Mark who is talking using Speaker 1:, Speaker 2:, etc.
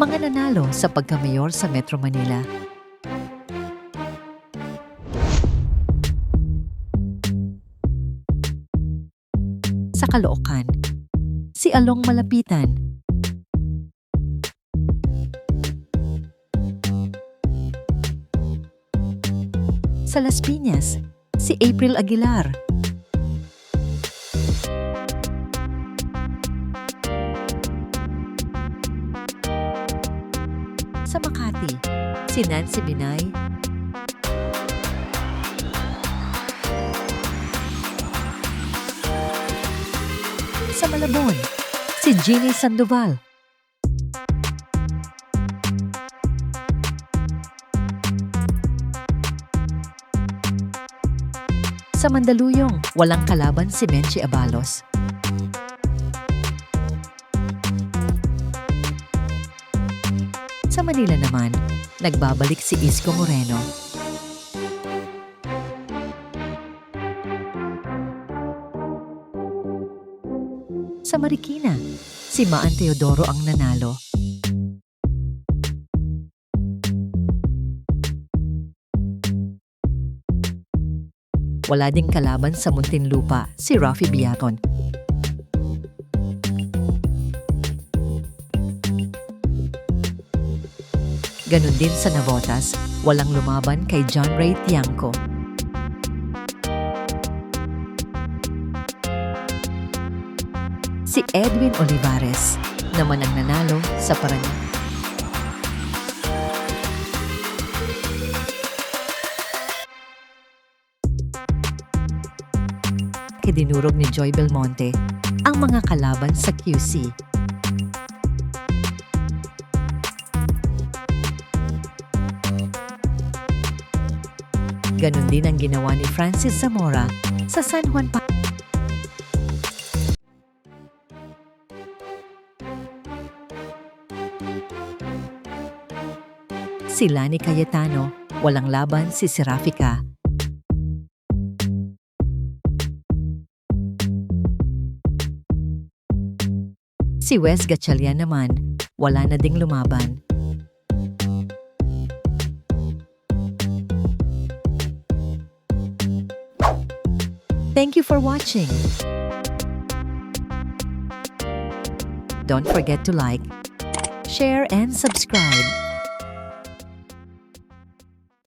Speaker 1: Mga nanalo sa pagkamayor sa Metro Manila. Sa Caloocan, si Along Malapitan. Sa Las Piñas, si April Aguilar. Sa Makati, si Nancy Binay. Sa Malabon, si Jeannie Sandoval. Sa Mandaluyong, walang kalaban si Menchi Abalos. Manila naman, nagbabalik si Isko Moreno. Sa Marikina, si Maan Teodoro ang nanalo. Wala ding kalaban sa Muntinlupa, si Rafi Biaton. Ganon din sa Navotas, walang lumaban kay John Ray Tiangco. Si Edwin Olivares naman ang nanalo sa Paraná. Dinurog ni Joy Belmonte ang mga kalaban sa QC. Ganon din ang ginawa ni Francis Zamora sa San Juan pa. Si Lani Cayetano, walang laban si Serafika. Si Wes Gatchalian naman, wala na ding lumaban. Thank you for watching. Don't forget to like, share, and subscribe.